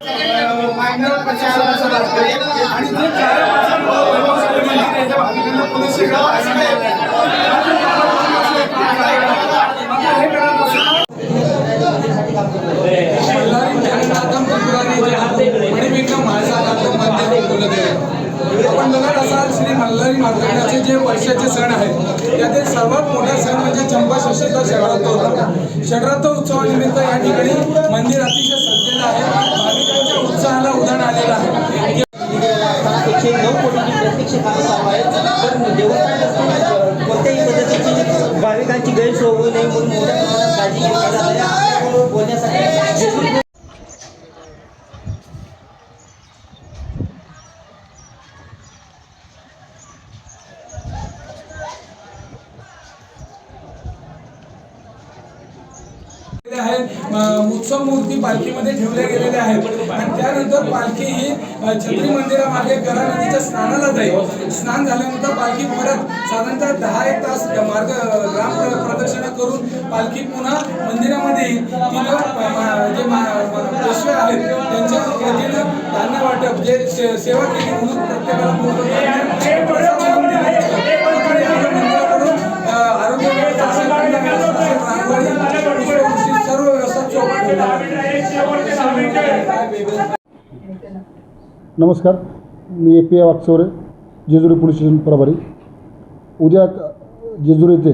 Minor जे श्री मल्हारी जे वर्षाचे सण आहेत त्यातील सर्वात मोठा सण म्हणजे चंपा षष्ठीचा षडरात्रोत्सव षडरात्रोत्सवानिमित्त या ठिकाणी मंदिर अतिशय सज्जलं आहे. 你跟你说。गेलेले आहेत. उत्सव मूर्ती पालखीमध्ये ठेवल्या गेलेल्या आहेत. आणि त्यानंतर पालखी ही छत्री मंदिरामागे गरा नदीच्या स्नानाला जाईल. स्नान झाल्यानंतर पालखी परत साधारणतः दहा एक तास मार्ग राम प्रदक्षिणा करून पालखी पुन्हा मंदिरामध्ये येईल. तिथं जे पेशवे आहेत त्यांच्या वतीनं धान्य वाटप जे सेवा केली म्हणून प्रत्येकाला नमस्कार मी A P I Wagchaure Jejuri police station प्रभारी. उद्या जेजुरी येथे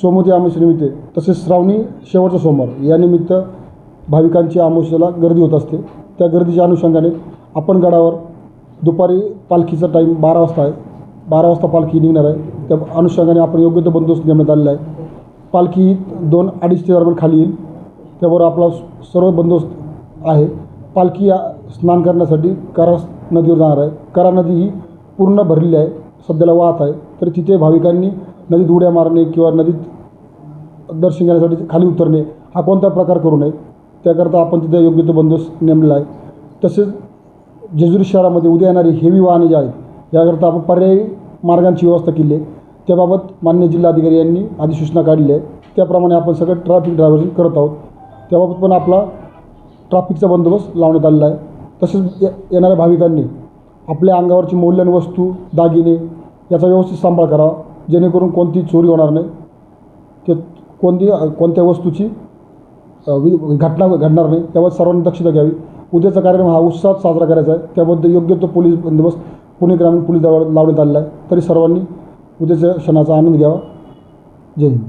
सोमवती निमित्ते तसेच श्रावणी शेवटचा सोमवार या निमित्त भाविकांची आमोशाला गर्दी होत असते. त्या गर्दीच्या अनुषंगाने आपण गडावर दुपारी पालखीचा टाईम बारा वाजता आहे. बारा वाजता पालखी निघणार आहे. त्या अनुषंगाने आपण योग्य तो बंदोबस्त नेमण्यात आलेला आहे. पालखी दोन अडीचच्या दरम्यान खाली येईल. त्यावर आपला सर्व बंदोबस्त आहे. पालखी या स्नान करण्यासाठी करा नदीवर जाणार आहे. करा नदी ही पूर्ण भरलेली आहे. सध्याला वाहत आहे. तर तिथे भाविकांनी नदीत उड्या मारणे किंवा नदीत दर्शन घेण्यासाठी खाली उतरणे हा कोणता प्रकार करू नये. त्याकरता आपण तिथे योग्य तो बंदोबस्त नेमलेला आहे. तसेच जेजुरी शहरामध्ये उद्या येणारी हेवी वाहने जे आहेत याकरता आपण पर्यायी मार्गांची व्यवस्था केली आहे. त्याबाबत मान्य जिल्हाधिकारी यांनी अधिसूचना काढली आहे. त्याप्रमाणे आपण सगळं ट्रॅफिक ड्रायव्हर्जन करत आहोत. त्याबाबत पण आपला ट्रॉफिकचा बंदोबस्त लावण्यात आलेला आहे. तसेच ये येणाऱ्या भाविकांनी आपल्या अंगावरची मौल्यवान वस्तू दागिने याचा व्यवस्थित सांभाळ करावा. जेणेकरून कोणती चोरी होणार नाही. ते कोणती कोणत्या वस्तूची वि- घटना घडणार नाही त्यावर सर्वांनी दक्षता घ्यावी. उद्याचा कार्यक्रम हा उत्साहात साजरा करायचा आहे. त्याबद्दल योग्य तो पोलीस बंदोबस्त पुणे ग्रामीण पोलीस लावण्यात आलेला आहे. तरी सर्वांनी उद्याच्या क्षणाचा आनंद घ्यावा. जय हिंद.